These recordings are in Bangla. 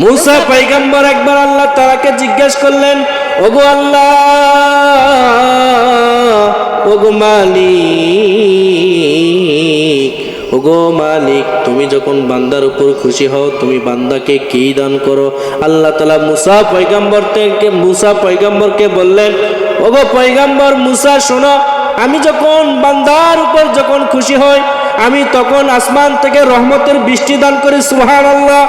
মুসা পৈগম্বর একবার আল্লাহ তারাকে জিজ্ঞেস করলেন, ওগো আল্লাহ, ওগো মালিক ওগো মালিক, তুমি যখন বান্দার উপর খুশি হও, তুমি বান্দাকে কি দান করো? আল্লাহ তালা মুসা পৈগম্বর থেকে, মুসা পৈগম্বরকে বললেন, ওগো পৈগম্বর মুসা, শোনো, আমি যখন বান্দার উপর যখন খুশি হই, আমি তখন আসমান থেকে রহমতের বৃষ্টি দান করি সুহান আল্লাহ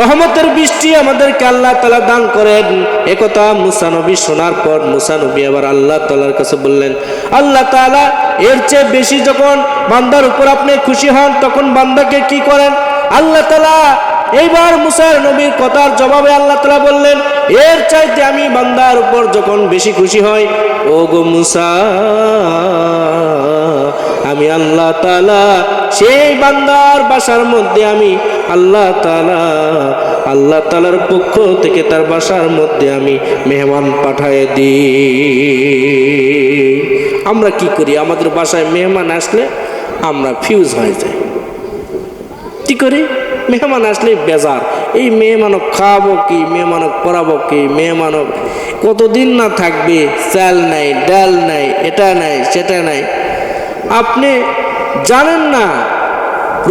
রহমতের বৃষ্টি আমাদেরকে আল্লাহ তালা দান করেন। একথা মুসানবী শোনার পর মুসানবী আবার আল্লাহ তালার কাছে বললেন, আল্লাহ তালা এর চেয়ে বেশি যখন বান্দার উপর আপনি খুশি হন, তখন বান্দাকে কি করেন? আল্লাহ তালা এইবার মুসার নবীর কথার জবাবে আল্লাহ তালা বললেন, এর চাইতে আমি বান্দার উপর যখন বেশি খুশি হই ও গো মুসা, আমি আল্লাহ তালা সেই বান্দার বাসার মধ্যে আমি আল্লাহ তালা আল্লাহ তালার পক্ষ থেকে তার বাসার মধ্যে আমি মেহমান পাঠায় দিই। আমরা কি করি? আমাদের বাসায় মেহমান আসলে আমরা ফিউজ হয়ে যাই। কি করি? মেহমান আসলে বেজার। এই মেহমানক খাওয়াবো কি? মেহমানক পড়াবো কি? মেহমানক কতদিন না থাকবে? চাল নাই, ডাল নাই, এটা নাই, সেটা নাই। আপনি জানেন না,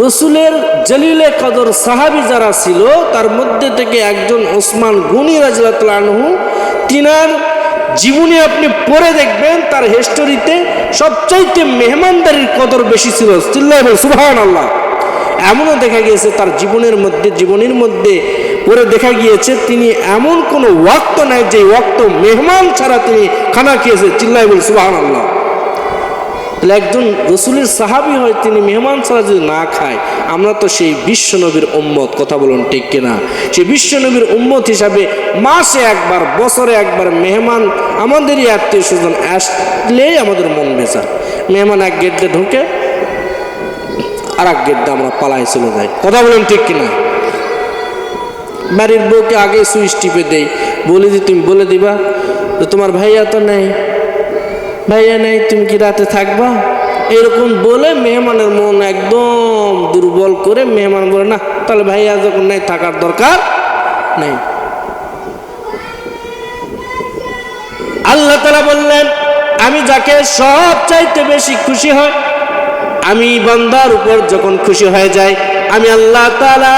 রসুলের জলিলে কদর সাহাবি যারা ছিল, তার মধ্যে থেকে একজন ওসমান গুনি রাজু তিনার জীবনে আপনি পড়ে দেখবেন, তার হিস্টোরিতে সবচাইতে মেহমানদারির কদর বেশি ছিল। সুবহান আল্লাহ এমনও দেখা গিয়েছে, তার জীবনের মধ্যে জীবনের মধ্যে পরে দেখা গিয়েছে, তিনি এমন কোনো ওয়াক্ত নাই যে ওয়াক্ত মেহমান ছাড়া তিনি খানা খেয়েছে। চিল্লাই বল সুবাহ আল্লাহ তাহলে একজন রসুলের সাহাবি হয়, তিনি মেহমান ছাড়া যদি না খায়, আমরা তো সেই বিশ্বনবীর উম্মত, কথা বলুন ঠিক কিনা? সেই বিশ্বনবীর উম্মত হিসাবে মাসে একবার, বছরে একবার মেহমান, আমাদেরই আত্মীয় স্বজন আসলেই আমাদের মন বেচা মেহমান এক গেট দিয়ে ঢুকে আর এক গেট দিয়ে আমরা পালাই চলে যাই। কথা বলুন ঠিক কিনা? বাড়ির বউকে আগে সুইচ টিপে দেই, বলে দি তুমি বলে দিবা যে, তোমার ভাইয়া তো নেই। ভাইয়া নাই, তুমি কি রাতে থাকবা? এরকম বলে মেহমানের মন একদম দুর্বল করে মেহমান বলে, না, তাহলে ভাইয়া যখন নাই, থাকার দরকার নেই। আল্লাহ তালা বললেন, আমি যাকে সব চাইতে বেশি খুশি হয়, আমি বান্দার উপর যখন খুশি হয়ে যাই আমি আল্লাহ তালা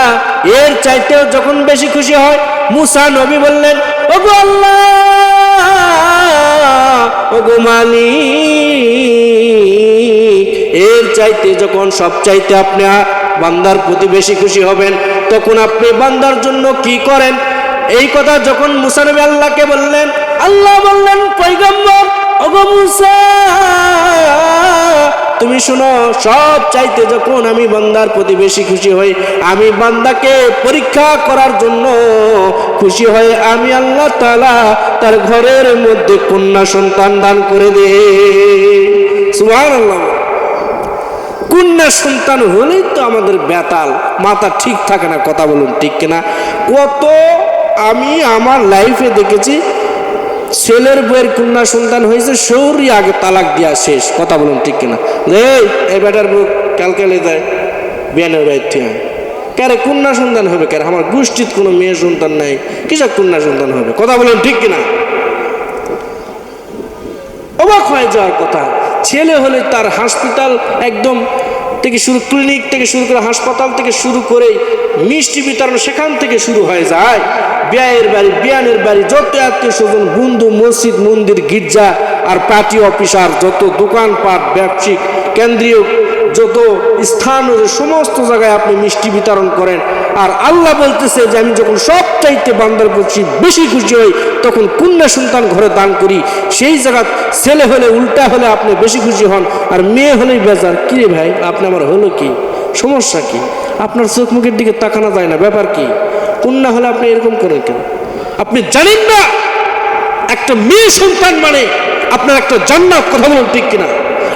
এর চাইতেও যখন বেশি খুশি হয়। মুসা নবী বললেন, ওগো আল্লাহ! ওগো এর চাইতে যখন সব চাইতে আপনি বান্দার প্রতি বেশি খুশি হবেন, তখন আপনি বান্দার জন্য কি করেন? এই কথা যখন মুসানবী আল্লাহকে বললেন, আল্লাহ বললেন পৈগম্বর ওগো মুসা তুমি শোনো, সব চাইতে যখন আমি বান্দার প্রতি বেশি খুশি হই, আমি বান্দাকে পরীক্ষা করার জন্য খুশি হয়ে আমি আল্লাহ তালা তার ঘরের মধ্যে কন্যা সন্তান দান করে দে। সুহান আল্লাহ কন্যা সন্তান হলেই তো আমাদের বেতাল, মাথা ঠিক থাকে না, কথা বলুন ঠিক কিনা? কত আমি আমার লাইফে দেখেছি ছেলের বইয়ের কন্যা সন্তান হয়েছে সৌরি আগে তালাক দিয়া শেষ। কথা বলুন ঠিক কিনা? এই বেটার বউ ক্যালকেলে যায়, বিয়ানের বাইর থেকে। কারে কন্যা সন্তান হবে কারে? আমার গোষ্ঠীর কোনো মেয়ে সন্তান নাই কিসব কন্যা সন্তান হবে? কথা বলুন ঠিক কিনা? অবাক হয়ে যাওয়ার কথা, ছেলে হলে তার হসপিটাল একদম থেকে শুরু ক্লিনিক থেকে শুরু করে হাসপাতাল থেকে শুরু করে মিষ্টি বিতরণ সেখান থেকে শুরু হয়ে যায়। বিয়ের বাড়ি, বিয়ানের বাড়ি, যত আত্মীয় স্বজন, বন্ধু, মসজিদ, মন্দির, গির্জা আর পার্টি অফিসার যত দোকানপাট ব্যবসায়িক কেন্দ্রীয় যত স্থান সমস্ত জায়গায় আপনি মিষ্টি বিতরণ করেন। আর আল্লাহ বলতেছে যে, আমি যখন সব চাইতে বান্দার করছি বেশি খুশি হই, তখন কন্যা সন্তান ঘরে দান করি। সেই জায়গা ছেলে হলে উল্টা হলে আপনি বেশি খুশি হন, আর মেয়ে হলেই বেজার। কি রে ভাই, আপনি আমার হলো কি? সমস্যা কি? আপনার চোখ মুখের দিকে তাকানো যায় না, ব্যাপার কি? কন্যা হলে আপনি এরকম করেন কেন? আপনি জানেন না, একটা মেয়ে সন্তান মানে আপনার একটা জান্নাত, কথা বলুন ঠিক কিনা?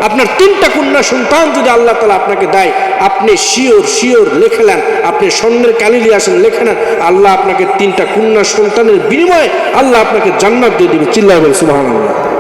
আপনার তিনটা কন্যা সন্তান যদি আল্লাহ তালা আপনাকে দেয়, আপনি শিওর শিওর লেখে নেন, আপনি স্বর্ণের কালিলি আসেন লেখে নেন, আল্লাহ আপনাকে তিনটা কন্যা সন্তানের বিনিময়ে আল্লাহ আপনাকে জান্নাত দিয়ে দিবে। চিল্লাই বলে সুবাহ আল্লাহ